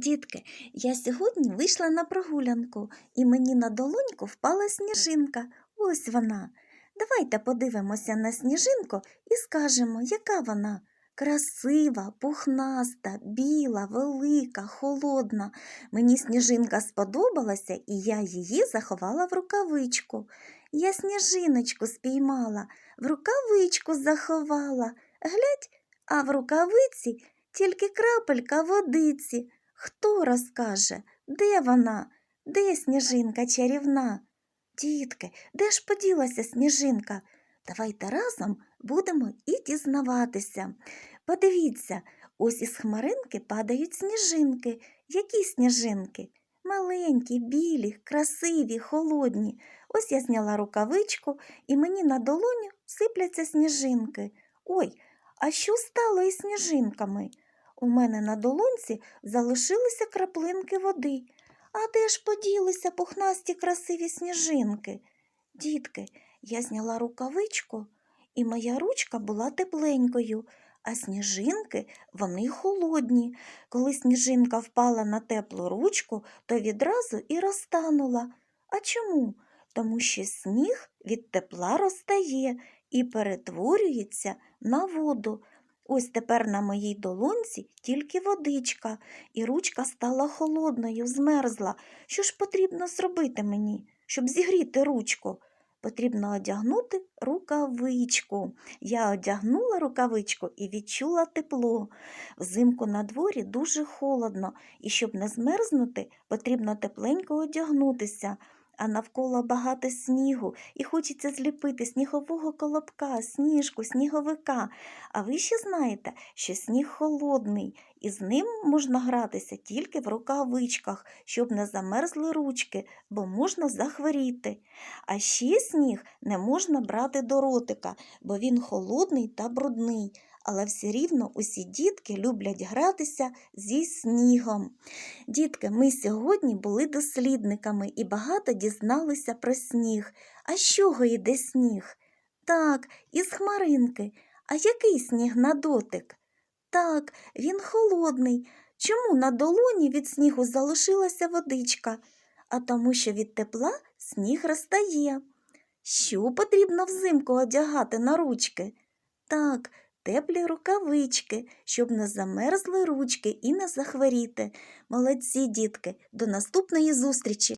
Дітки, я сьогодні вийшла на прогулянку, і мені на долоньку впала сніжинка. Ось вона. Давайте подивимося на сніжинку і скажемо, яка вона. Красива, пухнаста, біла, велика, холодна. Мені сніжинка сподобалася, і я її заховала в рукавичку. Я сніжиночку спіймала, в рукавичку заховала. Глядь, а в рукавиці тільки крапелька водиці. Хто розкаже, де вона? Де сніжинка чарівна? Дітки, де ж поділася сніжинка? Давайте разом будемо і дізнаватися. Подивіться, ось із хмаринки падають сніжинки. Які сніжинки? Маленькі, білі, красиві, холодні. Ось я зняла рукавичку, і мені на долоню сипляться сніжинки. Ой, а що стало із сніжинками? У мене на долонці залишилися краплинки води. А де ж поділися пухнасті красиві сніжинки? Дітки, я зняла рукавичку, і моя ручка була тепленькою, а сніжинки вони холодні. Коли сніжинка впала на теплу ручку, то відразу і розтанула. А чому? Тому що сніг від тепла розтає і перетворюється на воду. Ось тепер на моїй долонці тільки водичка, і ручка стала холодною, змерзла. Що ж потрібно зробити мені, щоб зігріти ручку? Потрібно одягнути рукавичку. Я одягнула рукавичку і відчула тепло. Взимку на дворі дуже холодно, і щоб не змерзнути, потрібно тепленько одягнутися. А навколо багато снігу, і хочеться зліпити снігового колобка, сніжку, сніговика. А ви ще знаєте, що сніг холодний, і з ним можна гратися тільки в рукавичках, щоб не замерзли ручки, бо можна захворіти. А ще сніг не можна брати до ротика, бо він холодний та брудний. Але все рівно усі дітки люблять гратися зі снігом. Дітки, ми сьогодні були дослідниками і багато дізналися про сніг. А з чого йде сніг? Так, із хмаринки. А який сніг на дотик? Так, він холодний. Чому на долоні від снігу залишилася водичка? А тому, що від тепла сніг розтає. Що потрібно взимку одягати на ручки? Так, теплі рукавички, щоб не замерзли ручки і не захворіти. Молодці, дітки, до наступної зустрічі!